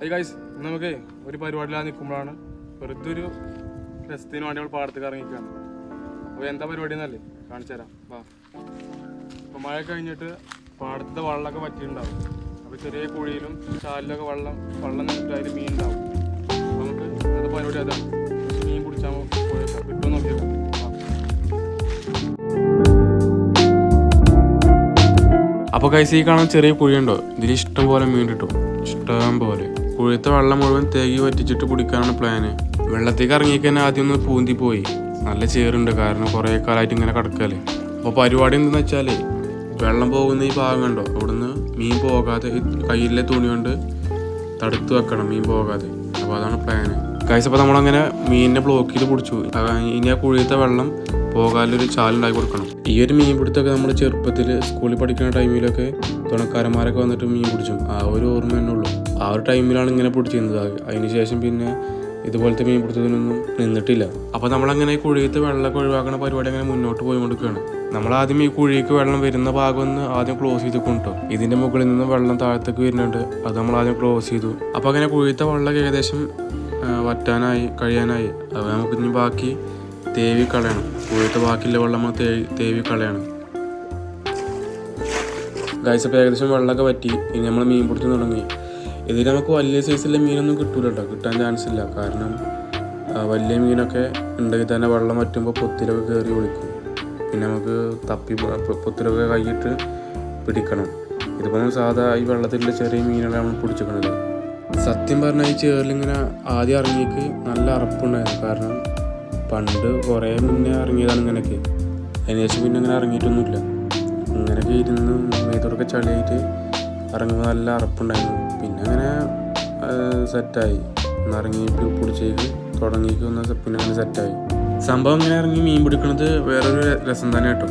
Hi guys നമുക്ക് ഒരു പരിപാടിയിലാണ് നിൽക്കുമ്പോഴാണ് വെറുതെ ഒരു രസത്തിന് വേണ്ടി നമ്മൾ പാടത്തേക്ക് ഇറങ്ങിക്കാണ് അപ്പോൾ എന്താ പരിപാടി എന്നല്ലേ? കാണിച്ചു തരാം. വാ. അപ്പോൾ മഴ കഴിഞ്ഞിട്ട് പാടത്തെ വെള്ളമൊക്കെ പറ്റിയിട്ടുണ്ടാവും അപ്പോൾ ചെറിയ കുഴിയിലും ചാലിലൊക്കെ വെള്ളം വെള്ളം നിന്നിട്ട് അതിൽ മീൻ ഉണ്ടാവും അപ്പോൾ നമുക്ക് ഇന്നത്തെ പരിപാടി അതാണ്. മീൻ പിടിച്ചാൽ പോയേക്കാം. കിട്ടുമോ നോക്കിയേക്കാം. അപ്പോൾ കൈസി കാണാൻ ചെറിയ കുഴിയുണ്ടോ? ഇതിൽ ഇഷ്ടം പോലെ മീൻ കിട്ടും. ഇഷ്ടം പോലെ. കുഴിയത്തെ വെള്ളം മുഴുവൻ തേകി വറ്റിച്ചിട്ട് കുടിക്കാനാണ് പ്ലാന് വെള്ളത്തേക്ക് ഇറങ്ങിക്കന്നെ ആദ്യം ഒന്ന് പൂന്തി പോയി. നല്ല ചേറുണ്ട് കാരണം കുറേ കാലമായിട്ട് ഇങ്ങനെ കിടക്കല്ലേ അപ്പോൾ പരിപാടി എന്തെന്ന് വെച്ചാൽ വെള്ളം പോകുന്ന ഈ ഭാഗം കണ്ടോ? അവിടുന്ന് മീൻ പോകാതെ കയ്യിലെ തുണി കൊണ്ട് തടുത്ത് വെക്കണം മീൻ പോകാതെ. അപ്പോൾ അതാണ് പ്ലാന് കൈസ് അപ്പോൾ നമ്മളങ്ങനെ മീനിനെ ബ്ലോക്ക് ചെയ്ത് പിടിച്ചു. ഇനി ആ കുഴിയത്തെ വെള്ളം പോകാനൊരു ചാലുണ്ടാക്കി കൊടുക്കണം. ഈ ഒരു മീൻ പിടുത്തൊക്കെ നമ്മൾ ചെറുപ്പത്തിൽ സ്കൂളിൽ പഠിക്കുന്ന ടൈമിലൊക്കെ തുണക്കാരന്മാരൊക്കെ വന്നിട്ട് മീൻ പിടിച്ചു. ആ ഒരു ഓർമ്മ തന്നെ ഉള്ളൂ. ആ ഒരു ടൈമിലാണ് ഇങ്ങനെ പിടിച്ചിരുന്നത്. അതിന് ശേഷം പിന്നെ ഇതുപോലത്തെ മീൻ പിടുത്തത്തിനൊന്നും നിന്നിട്ടില്ല. അപ്പോൾ നമ്മളങ്ങനെ ഈ കുഴിയത്തെ വെള്ളമൊക്കെ ഒഴിവാക്കുന്ന പരിപാടി അങ്ങനെ മുന്നോട്ട് പോയി പോയിക്കൊണ്ടിരിക്കുകയാണ്. നമ്മൾ ആദ്യം ഈ കുഴിക്ക് വെള്ളം വരുന്ന ഭാഗം ഒന്ന് ആദ്യം ക്ലോസ് ചെയ്ത് കൊണ്ടോ ഇതിന്റെ മുകളിൽ നിന്ന് വെള്ളം താഴത്തേക്ക് വരുന്നുണ്ട്. അത് നമ്മൾ ആദ്യം ക്ലോസ് ചെയ്തു. അപ്പോൾ അങ്ങനെ കുഴിയത്തെ വെള്ളം ഏകദേശം വറ്റാനായി കഴിയാനായി. അത് നമുക്ക് ഇനി ബാക്കി തേവി കളയണം. കുഴിയത്തെ ബാക്കിയുള്ള വെള്ളം നമ്മൾ തേവി കളയണം. ഗൈസ് അപ്പോൾ ഏകദേശം വെള്ളമൊക്കെ പറ്റി ഇനി നമ്മൾ മീൻ പിടിച്ച് തുടങ്ങി. ഇതിൽ നമുക്ക് വലിയ സൈസിലെ മീനൊന്നും കിട്ടൂല കേട്ടോ കിട്ടാൻ ചാൻസ് ഇല്ല. കാരണം വലിയ മീനൊക്കെ ഉണ്ടെങ്കിൽ തന്നെ വെള്ളം വറ്റുമ്പോൾ പൊത്തിലൊക്കെ കയറി ഒളിക്കും. പിന്നെ നമുക്ക് തപ്പി പൊത്തിലൊക്കെ കൈയിട്ട് പിടിക്കണം. ഇതിപ്പോൾ നമ്മൾ സാധാ ഈ വെള്ളത്തിലുള്ള ചെറിയ മീനുകളാണ് നമ്മൾ സത്യം പറഞ്ഞാൽ ഈ ചേറിലിങ്ങനെ ആദ്യം ഇറങ്ങിയേക്ക് നല്ല അറപ്പുണ്ടായിരുന്നു. കാരണം പണ്ട് കുറേ മുന്നേ ഇറങ്ങിയതാണ് ഇങ്ങനെയൊക്കെ. അതിന് ശേഷം പിന്നെ അങ്ങനെ ഇറങ്ങിയിട്ടൊന്നുമില്ല. ഇങ്ങനെയൊക്കെ ഇരുന്ന് മേത്തോടൊക്കെ ചളിയായിട്ട് ഇറങ്ങുമ്പോൾ നല്ല അറപ്പുണ്ടായിരുന്നു. അങ്ങനെ സെറ്റായി. ഇറങ്ങി പിടിച്ചേക്ക് ഒന്ന് സെ- പിന്നെ അങ്ങനെ സെറ്റായി. സംഭവം ഇങ്ങനെ ഇറങ്ങി മീൻ പിടിക്കുന്നത് വേറൊരു രസം തന്നെ കേട്ടോ.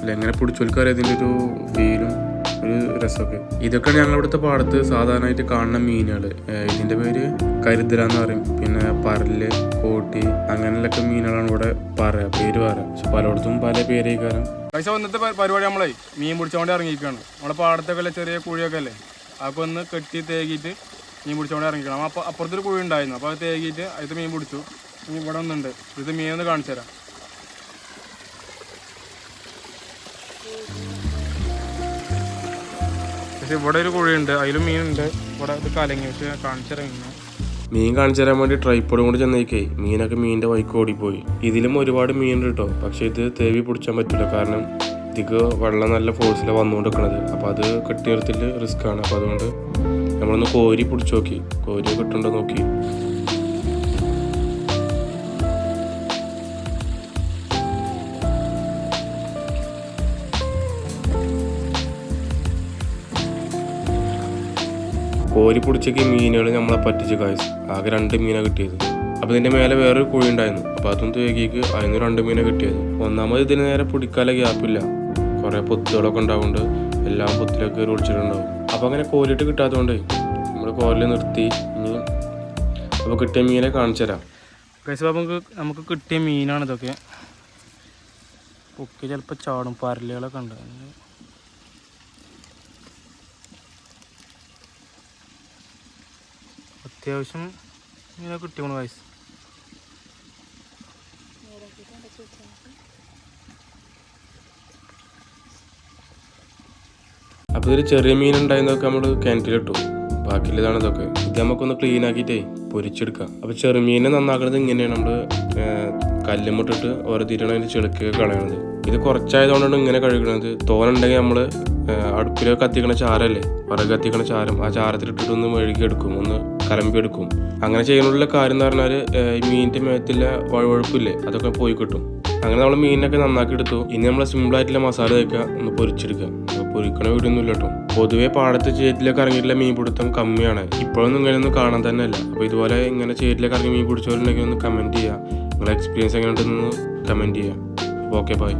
അല്ല എങ്ങനെ പിടിച്ചോൽക്കാർ ഇതിന്റെ ഒരു ഫീലും ഒരു രസമൊക്കെ. ഇതൊക്കെയാണ് ഞങ്ങളിവിടുത്തെ പാടത്ത് സാധാരണയായിട്ട് കാണുന്ന മീനുകൾ. ഇതിന്റെ പേര് കരുതല എന്ന് പറയും. പിന്നെ പരൽ കോട്ടി അങ്ങനെയുള്ളൊക്കെ മീനുകളാണ് ഇവിടെ പറയുക പേര് പറയുക പക്ഷെ പലയിടത്തും പല പേരേക്കാരം. പൈസ ഇന്നത്തെ പരിപാടി നമ്മളെ മീൻ പിടിച്ചോണ്ട് ഇറങ്ങിയിരിക്കുകയാണ്. നമ്മളെ പാടത്തൊക്കെ ചെറിയ കുഴിയൊക്കെ അല്ലേ? അതൊക്കെ ഒന്ന് കെട്ടി തേകിയിട്ട് മീൻ പിടിച്ചോണ്ട് ഇറങ്ങിക്കണം. അപ്പോൾ അപ്പുറത്തൊരു കുഴി ഉണ്ടായിരുന്നു. അപ്പോൾ അത് തേകിയിട്ട് അതിൽ മീൻ പിടിച്ചു. ഇനി ഇവിടെ ഒന്നുണ്ട്. ഇത് മീൻ ഒന്ന് കാണിച്ചു തരാം. പക്ഷെ ഇവിടെ ഒരു കുഴിയുണ്ട് അതിലും മീനുണ്ട് ഇവിടെ ഇത് കലങ്ങി. പക്ഷെ കാണിച്ചു തരാം മീനെ മീൻ കാണിച്ചു തരാൻ വേണ്ടി ട്രൈപ്പോഡും കൂടി ചെന്നേക്കേ. മീനൊക്കെ മീനിന്റെ വൈക്ക് ഓടിപ്പോയി. ഇതിലും ഒരുപാട് മീൻ കേട്ടോ പക്ഷെ ഇത് തേവി പിടിച്ചാൻ പറ്റില്ല കാരണം ഇതിക്ക് വെള്ളം നല്ല ഫോഴ്സിലാണ് വന്നുകൊണ്ടിരിക്കുന്നത് അപ്പോൾ അത് കെട്ടി നിർത്തിൽ റിസ്ക് ആണ്. അപ്പോൾ അതുകൊണ്ട് നമ്മളൊന്ന് കോരി പിടിച്ചു നോക്കി. കോരി കിട്ടുന്നുണ്ടോ നോക്കി. കോരി പിടിച്ചേക്ക് മീനുകൾ നമ്മളെ പറ്റിച്ച് കായ്സ് ആകെ രണ്ട് മീനാണ് കിട്ടിയത്. അപ്പോൾ ഇതിന്റെ മേലെ വേറൊരു കുഴി ഉണ്ടായിരുന്നു. അപ്പോൾ അതും തേക്കിക്ക് അതിന് രണ്ട് മീനെ കിട്ടിയത്. ഒന്നാമത് ഇതിന് നേരെ പിടിക്കാനുള്ള ഗ്യാപ്പില്ല കുറേ പൊത്തുകളൊക്കെ ഉണ്ടാവുന്നുണ്ട്. എല്ലാം പൊത്തിലൊക്കെ ഒരു ഒളിച്ചിട്ടുണ്ടാവും. അപ്പോൾ അങ്ങനെ കോലിട്ട് കിട്ടാത്തതുകൊണ്ട് നമ്മൾ കോലിൽ നിർത്തി ഇനി അപ്പോൾ കിട്ടിയ മീനെ കാണിച്ചു തരാം. കൈസ് നമുക്ക് നമുക്ക് കിട്ടിയ മീനാണ് ഇതൊക്കെ. പൊക്കി ചിലപ്പോൾ ചാടും പരലുകളൊക്കെ ഉണ്ട്. അത്യാവശ്യം ഇങ്ങനെ കിട്ടിയോണു വയസ്സ് അപ്പോൾ ഇതിൽ ചെറിയ മീൻ ഉണ്ടായിരുന്നതൊക്കെ നമ്മൾ കിണറ്റിലിട്ടു ബാക്കിയുള്ളതാണ് ഇതൊക്കെ ഇത് നമുക്കൊന്ന് ക്ലീൻ ആക്കിയിട്ടേ പൊരിച്ചെടുക്കാം. അപ്പോൾ ചെറുമീനെ നന്നാക്കുന്നത് ഇങ്ങനെയാണ് നമ്മൾ കല്ലുമിട്ടിട്ട് ഓരോ തീരാണ് അതിന്റെ ചെളുക്കൊക്കെ കളയണത്. ഇത് കുറച്ചായതുകൊണ്ടാണ് ഇങ്ങനെ കഴുകണത്. തോനുണ്ടെങ്കിൽ നമ്മൾ അടുപ്പിൽ കത്തിക്കണ ചാരല്ലേ? വിറക് കത്തിക്കണ ചാരം. ആ ചാരത്തിലിട്ടിട്ട് ഒന്ന് മെഴുകി എടുക്കും ഒന്ന് കലമ്പി എടുക്കും അങ്ങനെ ചെയ്യാനുള്ള കാര്യം എന്ന് പറഞ്ഞാൽ ഈ മീനിന്റെ മേത്തിലെ വഴുവഴുപ്പില്ലേ? അതൊക്കെ പോയി കിട്ടും. അങ്ങനെ നമ്മൾ മീനിനൊക്കെ നന്നാക്കി എടുത്തു ഇനി നമ്മൾ സിമ്പിൾ ആയിട്ടുള്ള മസാല തേക്കുക ഒന്ന് പൊരിച്ചെടുക്കുക. പൊരിക്കണ വീടൊന്നും ഇല്ല കേട്ടോ പൊതുവെ പാടത്ത് ചേറ്റിലേക്ക് ഇറങ്ങിയിട്ടുള്ള മീൻ പിടുത്തം കമ്മിയാണ്. ഇപ്പോഴൊന്നും ഇങ്ങനെയൊന്നും കാണാൻ തന്നെ അല്ല. അപ്പോൾ ഇതുപോലെ ഇങ്ങനെ ചേറ്റിലേക്ക് ഇറങ്ങി മീൻ പിടിച്ചവരുണ്ടെങ്കിൽ ഒന്ന് കമന്റ് ചെയ്യുക. നിങ്ങളുടെ എക്സ്പീരിയൻസ് എങ്ങനെ ഉണ്ടെന്ന് കമന്റ് ചെയ്യുക. അപ്പോൾ ഓക്കെ ബൈ